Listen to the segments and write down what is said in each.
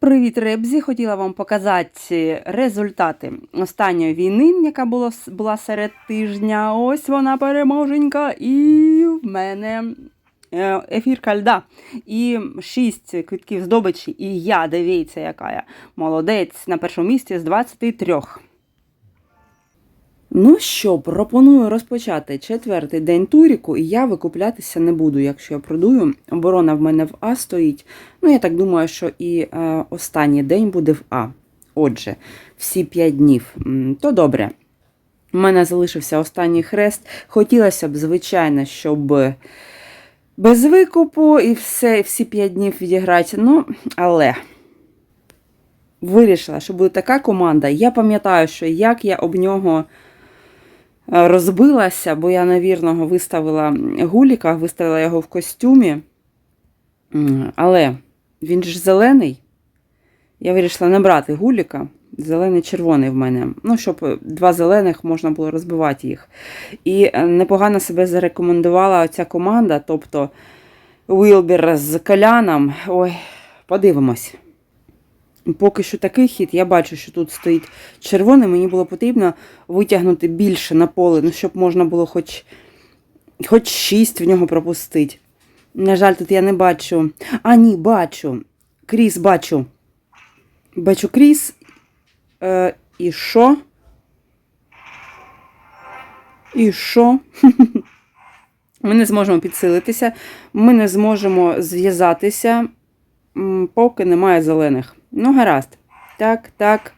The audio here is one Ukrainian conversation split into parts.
Привіт, Ребзі! Хотіла вам показати результати останньої війни, яка була, була серед тижня. Ось вона переможенька. І в мене е, ефірка льда. І шість квитків здобичі. І я, дивіться, яка я молодець на першому місці з 23. Ну що, пропоную розпочати четвертий день туріку, і я викуплятися не буду, якщо я продую. Оборона в мене в А стоїть. Ну, я так думаю, що і е, останній день буде в А. Отже, всі 5 днів. То добре. У мене залишився останній хрест. Хотілося б, звичайно, щоб без викупу і все, всі 5 днів відіграти. Ну, але вирішила, що буде така команда. Я пам'ятаю, що як я об нього розбилася, бо я невірного виставила гуліка, виставила його в костюмі. Але він ж зелений. Я вирішила не брати гуліка. Зелений червоний в мене. Ну, щоб два зелених можна було розбивати їх. І е, непогано себе зарекомендувала ця команда, тобто Вілбер з Коляном. Ой, подивимось. Поки що такий хід, я бачу, що тут стоїть червоний. Мені було потрібно витягнути більше на поле, ну, щоб можна було хоч, хоч 6 в нього пропустити. На жаль, тут я не бачу. А, ні, бачу. Кріс бачу. Бачу Кріс. Е, і що? І що? Ми не зможемо підсилитися, ми не зможемо зв'язатися, поки немає зелених. Ну, гаразд. Так, так.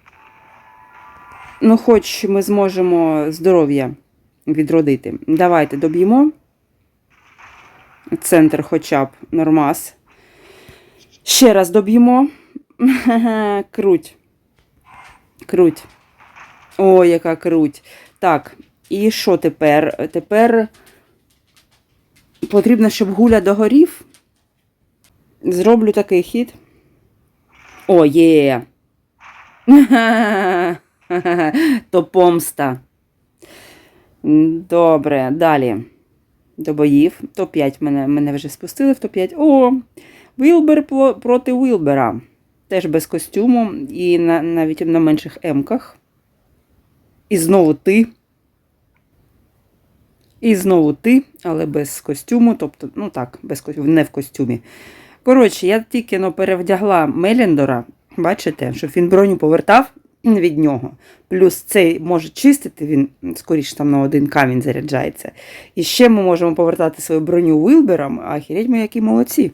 Ну, хоч ми зможемо здоров'я відродити. Давайте доб'ємо. Центр хоча б нормас. Ще раз доб'ємо. Круть. Круть. О, яка круть. Так, і що тепер? Тепер потрібно, щоб гуля догорів. Зроблю такий хід. О, є. То помста. Добре, далі. До боїв. Топ-5 мене, мене вже спустили в топ-5. О! Вілбер проти Вілбера. Теж без костюму і на, навіть на менших емках. І знову ти. І знову ти, але без костюму. Тобто, ну так, без костюму, не в костюмі. Коротше, я тільки но перевдягла Меліндора. Бачите, щоб він броню повертав від нього. Плюс цей може чистити, він скоріше там на один камінь заряджається. І ще ми можемо повертати свою броню Вілбером, а хірять ми які молодці.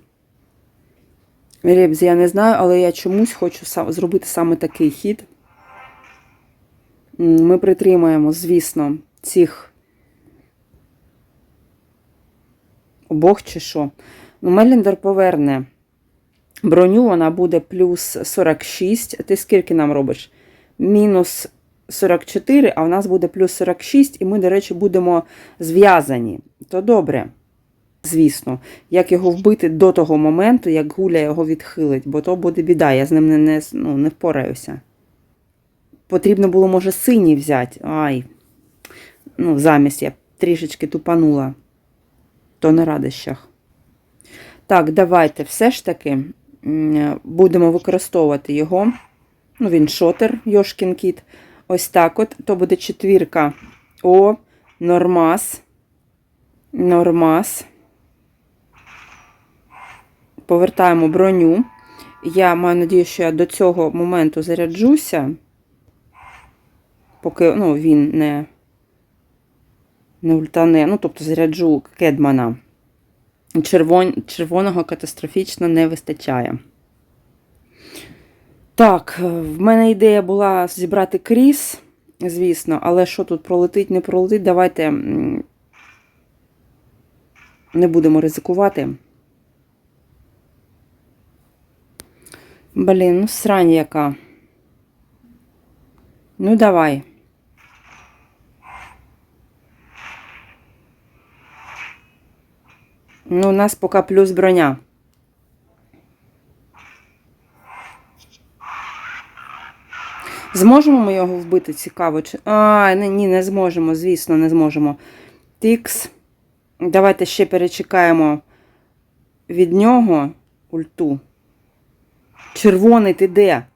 Ребз, я не знаю, але я чомусь хочу зробити саме такий хід. Ми притримаємо, звісно, цих обох чи що. Ну, Меліндер поверне броню, вона буде плюс 46. Ти скільки нам робиш? Мінус 44, а у нас буде плюс 46, і ми, до речі, будемо зв'язані. То добре, звісно, як його вбити до того моменту, як гуля його відхилить, бо то буде біда, я з ним не, не, ну, не впораюся. Потрібно було, може, синій взяти. Ай. Ну, замість я трішечки тупанула. То на радощах. Так, давайте все ж таки будемо використовувати його. Ну, він шотер, Йошкін кіт. Ось так от. То буде четвірка. О, нормас. Нормас. Повертаємо броню. Я маю надію, що я до цього моменту заряджуся. Поки ну, він не, не ультане. Ну, тобто заряджу кедмана. Червон... Червоного катастрофічно не вистачає. Так, в мене ідея була зібрати кріс, звісно, але що тут пролетить, не пролетить, давайте не будемо ризикувати. Блін, ну срань яка. Ну, давай. Ну, у нас поки плюс броня. Зможемо ми його вбити цікаво? Чи... А, ні, не зможемо, звісно, не зможемо. Тікс. Давайте ще перечекаємо від нього ульту. Червоний, ти де?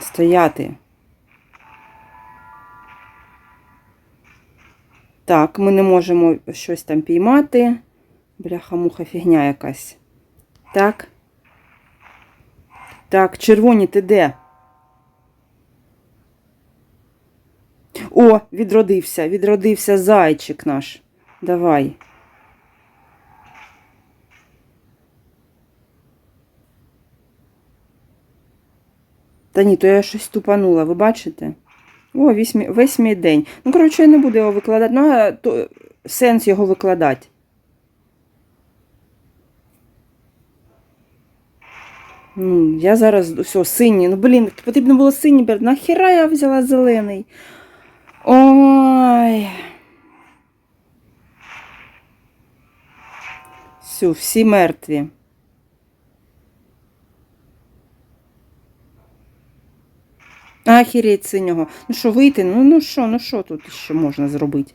Стояти. Так, ми не можемо щось там піймати. Бляха-муха, фігня якась. Так. Так, червоні, ти де? О, відродився, відродився зайчик наш. Давай. Та ні, то я щось тупанула, ви бачите? О, весь мій, весь мій день. Ну, коротше, я не буду його викладати. Ну, то сенс його викладати. Ну, я зараз все, синій. Ну, блін, потрібно було синій брати. Нахіра я взяла зелений? Ой. Все, всі мертві. Ахереть синього. Ну що, вийти? Ну, ну що, ну що тут ще можна зробити?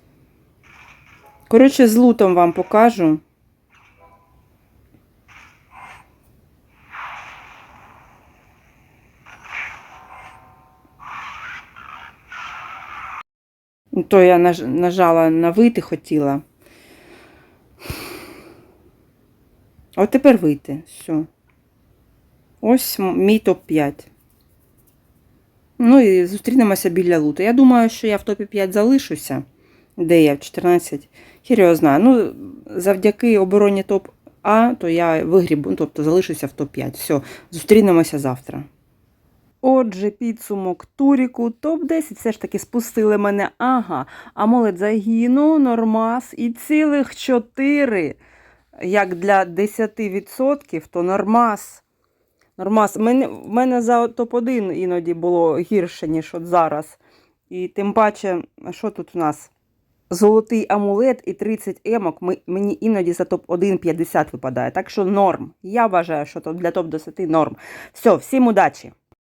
Коротше, з лутом вам покажу. Ну, То я нажала на вийти хотіла. От тепер вийти. Все. Ось мій топ-5. Ну і зустрінемося біля луту. Я думаю, що я в топі 5 залишуся. Де я в 14? Хір знаю. Ну, завдяки обороні топ А, то я вигрібу, ну, тобто залишуся в топ 5. Все, зустрінемося завтра. Отже, підсумок Туріку, топ-10 все ж таки спустили мене. Ага, амулет загину, нормас і цілих 4. Як для 10%, то нормас. Нормас. Мене, в мене за топ-1 іноді було гірше, ніж от зараз. І тим паче, що тут у нас? Золотий амулет і 30 емок мені іноді за топ-1 50 випадає. Так що норм. Я вважаю, що для топ-10 норм. Все, всім удачі!